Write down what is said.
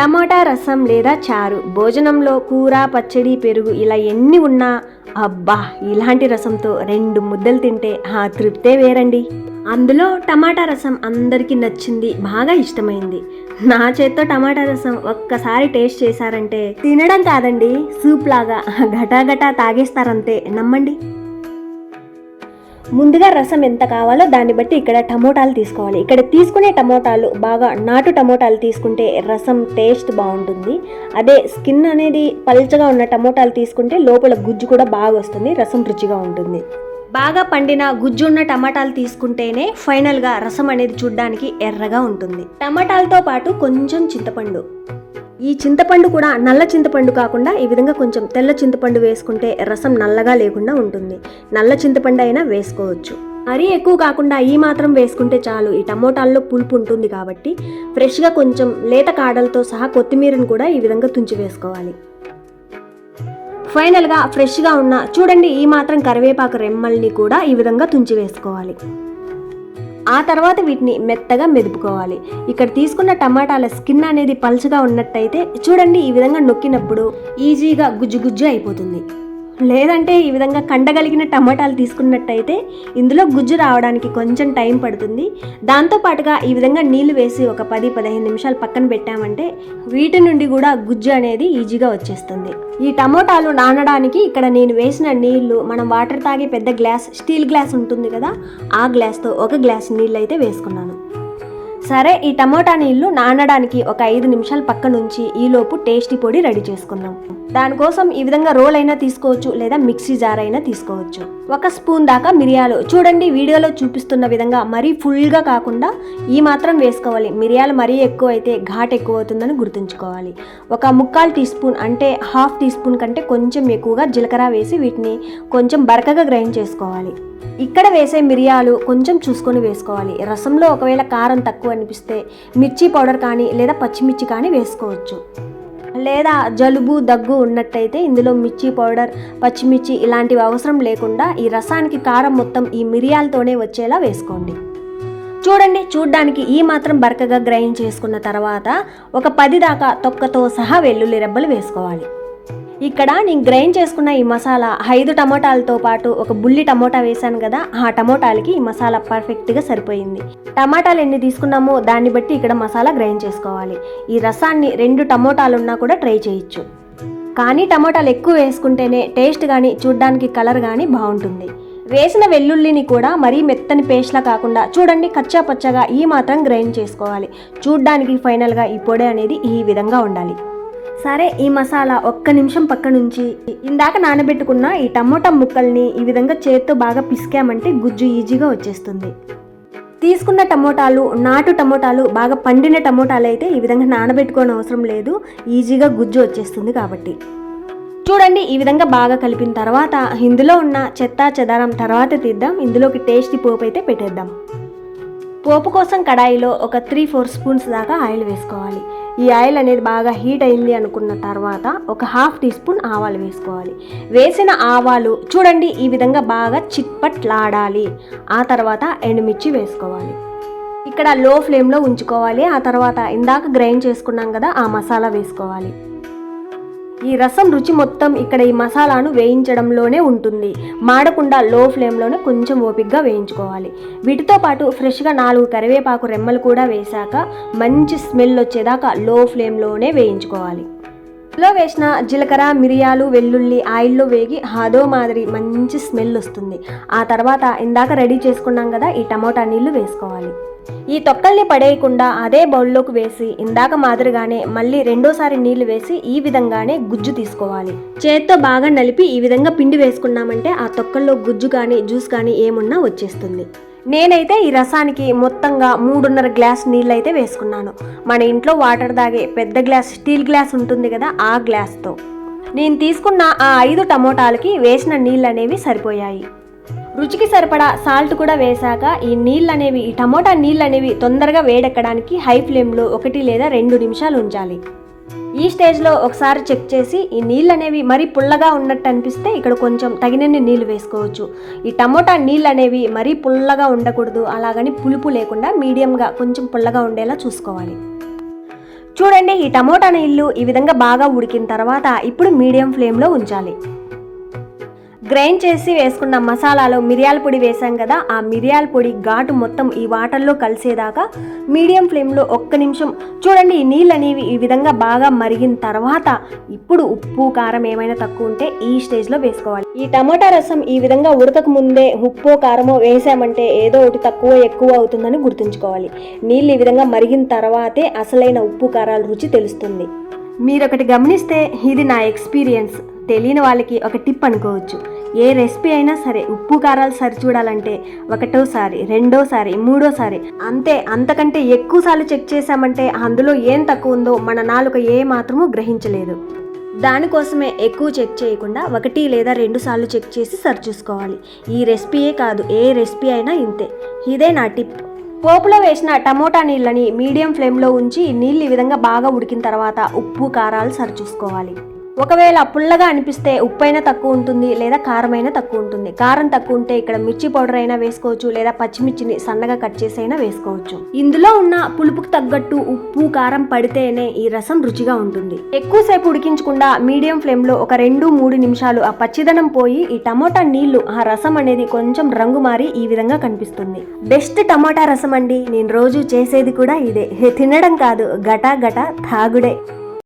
టమాటా రసం లేదా చారు భోజనంలో కూర పచ్చడి పెరుగు ఇలా ఎన్ని ఉన్నా అబ్బా ఇలాంటి రసంతో రెండు ముద్దలు తింటే ఆ తృప్తే వేరండి. అందులో టమాటా రసం అందరికీ నచ్చింది బాగా ఇష్టమైంది. నా చేత్తో టమాటా రసం ఒక్కసారి టేస్ట్ చేశారంటే తినడం కాదండి సూప్ లాగా గటాగటా తాగేస్తారంతే నమ్మండి. ముందుగా రసం ఎంత కావాలో దాన్ని బట్టి ఇక్కడ టమోటాలు తీసుకోవాలి. ఇక్కడ తీసుకునే టమోటాలు బాగా నాటు టమోటాలు తీసుకుంటే రసం టేస్ట్ బాగుంటుంది. అదే స్కిన్ అనేది పల్చగా ఉన్న టమోటాలు తీసుకుంటే లోపల గుజ్జు కూడా బాగా వస్తుంది రసం రుచిగా ఉంటుంది. బాగా పండిన గుజ్జు ఉన్న టమాటాలు తీసుకుంటేనే ఫైనల్గా రసం అనేది చూడ్డానికి ఎర్రగా ఉంటుంది. టమాటాలతో పాటు కొంచెం చింతపండు. ఈ చింతపండు కూడా నల్ల చింతపండు కాకుండా ఈ విధంగా కొంచెం తెల్ల చింతపండు వేసుకుంటే రసం నల్లగా లేకుండా ఉంటుంది. నల్ల చింతపండు అయినా వేసుకోవచ్చు. మరీ ఎక్కువ కాకుండా ఈ మాత్రం వేసుకుంటే చాలు. ఈ టమోటాల్లో పులుపు ఉంటుంది కాబట్టి ఫ్రెష్గా కొంచెం లేత కాడలతో సహా కొత్తిమీరను కూడా ఈ విధంగా తుంచి వేసుకోవాలి. ఫైనల్గా ఫ్రెష్గా ఉన్న చూడండి ఈ మాత్రం కరివేపాకు రెమ్మల్ని కూడా ఈ విధంగా తుంచి వేసుకోవాలి. ఆ తర్వాత వీటిని మెత్తగా మెదుపుకోవాలి. ఇక్కడ తీసుకున్న టమాటాల స్కిన్ అనేది పలుచగా ఉన్నట్టయితే చూడండి ఈ విధంగా నొక్కినప్పుడు ఈజీగా గుజ్జు గుజ్జు అయిపోతుంది. లేదంటే ఈ విధంగా కండగలిగిన టమాటాలు తీసుకున్నట్టయితే ఇందులో గుజ్జు రావడానికి కొంచెం టైం పడుతుంది. దాంతోపాటుగా ఈ విధంగా నీళ్ళు వేసి ఒక పది పదిహేను నిమిషాలు పక్కన పెట్టామంటే వీటి నుండి కూడా గుజ్జు అనేది ఈజీగా వచ్చేస్తుంది. ఈ టమోటాలు నానడానికి ఇక్కడ నేను వేసిన నీళ్ళు మనం వాటర్ తాగే పెద్ద గ్లాస్ స్టీల్ గ్లాస్ ఉంటుంది కదా ఆ గ్లాస్తో ఒక గ్లాస్ నీళ్ళు అయితే వేసుకున్నాను. సరే ఈ టమోటా నీళ్ళు నానడానికి ఒక ఐదు నిమిషాలు పక్క నుంచి ఈలోపు టేస్టీ పొడి రెడీ చేసుకుందాం. దానికోసం ఈ విధంగా రోల్ అయినా తీసుకోవచ్చు లేదా మిక్సీ జార్ అయినా తీసుకోవచ్చు. ఒక స్పూన్ దాకా మిరియాలు. చూడండి వీడియోలో చూపిస్తున్న విధంగా మరీ ఫుల్గా కాకుండా ఈ మాత్రం వేసుకోవాలి. మిరియాలు మరీ ఎక్కువ అయితే ఘాట్ ఎక్కువ అవుతుందని గుర్తుంచుకోవాలి. ఒక ముక్కాలు టీ స్పూన్ అంటే హాఫ్ టీ స్పూన్ కంటే కొంచెం ఎక్కువగా జీలకర్ర వేసి వీటిని కొంచెం బరకగా గ్రైండ్ చేసుకోవాలి. ఇక్కడ వేసే మిరియాలు కొంచెం చూసుకొని వేసుకోవాలి. రసంలో ఒకవేళ కారం తక్కువ అనిపిస్తే మిర్చి పౌడర్ కానీ లేదా పచ్చిమిర్చి కానీ వేసుకోవచ్చు. లేదా జలుబు దగ్గు ఉన్నట్టయితే ఇందులో మిర్చి పౌడర్ పచ్చిమిర్చి ఇలాంటివి అవసరం లేకుండా ఈ రసానికి కారం మొత్తం ఈ మిరియాలతోనే వచ్చేలా వేసుకోండి. చూడండి చూడ్డానికి ఈ మాత్రం బరకగా గ్రైండ్ చేసుకున్న తర్వాత ఒక పది దాకా తొక్కతో సహా వెల్లుల్లి రెబ్బలు వేసుకోవాలి. ఇక్కడ నేను గ్రైండ్ చేసుకున్న ఈ మసాలా ఐదు టమోటాలతో పాటు ఒక బుల్లి టమోటా వేశాను కదా ఆ టమోటాలకి ఈ మసాలా పర్ఫెక్ట్గా సరిపోయింది. టమాటాలు ఎన్ని తీసుకున్నామో దాన్ని బట్టి ఇక్కడ మసాలా గ్రైండ్ చేసుకోవాలి. ఈ రసాన్ని రెండు టమోటాలు ఉన్నా కూడా ట్రై చేయొచ్చు. కానీ టమోటాలు ఎక్కువ వేసుకుంటేనే టేస్ట్ కానీ చూడ్డానికి కలర్ కానీ బాగుంటుంది. వేసిన వెల్లుల్లిని కూడా మరీ మెత్తని పేస్ట్లా కాకుండా చూడండి కచ్చా పచ్చగా ఈ మాత్రం గ్రైండ్ చేసుకోవాలి. చూడ్డానికి ఫైనల్గా ఈ పొడి అనేది ఈ విధంగా ఉండాలి. సరే ఈ మసాలా ఒక్క నిమిషం పక్క నుంచి ఇందాక నానబెట్టుకున్న ఈ టమోటా ముక్కల్ని ఈ విధంగా చేత్తో బాగా పిసికామంటే గుజ్జు ఈజీగా వచ్చేస్తుంది. తీసుకున్న టమోటాలు నాటు టమోటాలు బాగా పండిన టమోటాలు అయితే ఈ విధంగా నానబెట్టుకోని అవసరం లేదు. ఈజీగా గుజ్జు వచ్చేస్తుంది కాబట్టి. చూడండి ఈ విధంగా బాగా కలిపిన తర్వాత ఇందులో ఉన్న చెత్త చెదారం తర్వాత తీద్దాం. ఇందులోకి టేస్టీ పోపు అయితే పెట్టేద్దాం. పోపు కోసం కడాయిలో ఒక త్రీ ఫోర్ స్పూన్స్ దాకా ఆయిల్ వేసుకోవాలి. ఈ ఆయిల్ అనేది బాగా హీట్ అయింది అనుకున్న తర్వాత ఒక హాఫ్ టీ స్పూన్ ఆవాలు వేసుకోవాలి. వేసిన ఆవాలు చూడండి ఈ విధంగా బాగా చిట్పట్లాడాలి. ఆ తర్వాత ఎండుమిర్చి వేసుకోవాలి. ఇక్కడ లో ఫ్లేమ్లో ఉంచుకోవాలి. ఆ తర్వాత ఇందాక గ్రైండ్ చేసుకున్నాం కదా ఆ మసాలా వేసుకోవాలి. ఈ రసం రుచి మొత్తం ఇక్కడ ఈ మసాలాను వేయించడంలోనే ఉంటుంది. మాడకుండా లో ఫ్లేమ్లోనే కొంచెం ఓపిక్గా వేయించుకోవాలి. వీటితో పాటు ఫ్రెష్గా నాలుగు కరివేపాకు రెమ్మలు కూడా వేశాక మంచి స్మెల్ వచ్చేదాకా లో ఫ్లేమ్లోనే వేయించుకోవాలి. లో వేసిన జీలకర్ర మిరియాలు వెల్లుల్లి ఆయిల్లో వేగి హాదో మాదిరి మంచి స్మెల్ వస్తుంది. ఆ తర్వాత ఇందాక రెడీ చేసుకున్నాం కదా ఈ టమోటా నీళ్ళు వేసుకోవాలి. ఈ తొక్కల్ని పడేయకుండా అదే బౌల్లోకి వేసి ఇందాక మాదిరిగానే మళ్ళీ రెండోసారి నీళ్ళు వేసి ఈ విధంగానే గుజ్జు తీసుకోవాలి. చేత్తో బాగా నలిపి ఈ విధంగా పిండి వేసుకున్నామంటే ఆ తొక్కల్లో గుజ్జు కానీ జ్యూస్ కానీ ఏమున్నా వచ్చేస్తుంది. నేనైతే ఈ రసానికి మొత్తంగా మూడున్నర గ్లాస్ నీళ్ళు అయితే వేసుకున్నాను. మన ఇంట్లో వాటర్ తాగే పెద్ద గ్లాస్ స్టీల్ గ్లాస్ ఉంటుంది కదా ఆ గ్లాస్తో. నేను తీసుకున్న ఆ ఐదు టమోటాలకి వేసిన నీళ్ళు అనేవి సరిపోయాయి. రుచికి సరిపడా సాల్ట్ కూడా వేశాక ఈ నీళ్ళు అనేవి ఈ టమోటా నీళ్ళు అనేవి తొందరగా వేడెక్కడానికి హై ఫ్లేమ్లో ఒకటి లేదా రెండు నిమిషాలు ఉంచాలి. ఈ స్టేజ్లో ఒకసారి చెక్ చేసి ఈ నీళ్ళు అనేవి మరీ పుల్లగా ఉన్నట్టు అనిపిస్తే ఇక్కడ కొంచెం తగినన్ని నీళ్ళు వేసుకోవచ్చు. ఈ టమోటా నీళ్ళు అనేవి మరీ పుల్లగా ఉండకూడదు అలాగని పులుపు లేకుండా మీడియంగా కొంచెం పుల్లగా ఉండేలా చూసుకోవాలి. చూడండి ఈ టమోటా నీళ్ళు ఈ విధంగా బాగా ఉడికిన తర్వాత ఇప్పుడు మీడియం ఫ్లేమ్లో ఉంచాలి. గ్రైండ్ చేసి వేసుకున్న మసాలాలో మిరియాల పొడి వేసాం కదా ఆ మిరియాల పొడి ఘాటు మొత్తం ఈ వాటర్లో కలిసేదాకా మీడియం ఫ్లేమ్లో ఒక్క నిమిషం. చూడండి ఈ నీళ్ళు అనేవి ఈ విధంగా బాగా మరిగిన తర్వాత ఇప్పుడు ఉప్పు కారం ఏమైనా తక్కువ ఉంటే ఈ స్టేజ్లో వేసుకోవాలి. ఈ టమాటా రసం ఈ విధంగా ఉడతకు ముందే ఉప్పు కారమో వేసామంటే ఏదో ఒకటి తక్కువ ఎక్కువ అవుతుందని గుర్తుంచుకోవాలి. నీళ్ళు ఈ విధంగా మరిగిన తర్వాతే అసలైన ఉప్పు కారాల రుచి తెలుస్తుంది. మీరొకటి గమనిస్తే ఇది నా ఎక్స్పీరియన్స్. తెలియని వాళ్ళకి ఒక టిప్ అనుకోవచ్చు. ఏ రెసిపీ అయినా సరే ఉప్పు కారాలు సరి చూడాలంటే ఒకటోసారి రెండోసారి మూడోసారి. అంతే అంతకంటే ఎక్కువసార్లు చెక్ చేశామంటే అందులో ఏం తక్కువ ఉందో మన నాలుక ఏ మాత్రము గ్రహించలేదు. దానికోసమే ఎక్కువ చెక్ చేయకుండా ఒకటి లేదా రెండు సార్లు చెక్ చేసి సరి చూసుకోవాలి. ఈ రెసిపీయే కాదు ఏ రెసిపీ అయినా ఇంతే. ఇదే నా టిప్. పోపులో వేసిన టమోటా నీళ్ళని మీడియం ఫ్లేమ్లో ఉంచి నీళ్ళు ఈ విధంగా బాగా ఉడికిన తర్వాత ఉప్పు కారాలు సరి చూసుకోవాలి. ఒకవేళ పుల్లగా అనిపిస్తే ఉప్పు అయినా తక్కువ ఉంటుంది లేదా కారమైనా తక్కువ ఉంటుంది. కారం తక్కువ ఉంటే ఇక్కడ మిర్చి పౌడర్ అయినా వేసుకోవచ్చు లేదా పచ్చిమిర్చిని సన్నగా కట్ చేసి అయినా వేసుకోవచ్చు. ఇందులో ఉన్న పులుపుకు తగ్గట్టు ఉప్పు కారం పడితేనే ఈ రసం రుచిగా ఉంటుంది. ఎక్కువసేపు ఉడికించకుండా మీడియం ఫ్లేమ్లో ఒక రెండు మూడు నిమిషాలు ఆ పచ్చిదనం పోయి ఈ టమోటా నీళ్ళు ఆ రసం అనేది కొంచెం రంగు మారి ఈ విధంగా కనిపిస్తుంది. బెస్ట్ టమోటా రసం అండి. నేను రోజు చేసేది కూడా ఇదే. తినడం కాదు గటా గటా తాగుడే.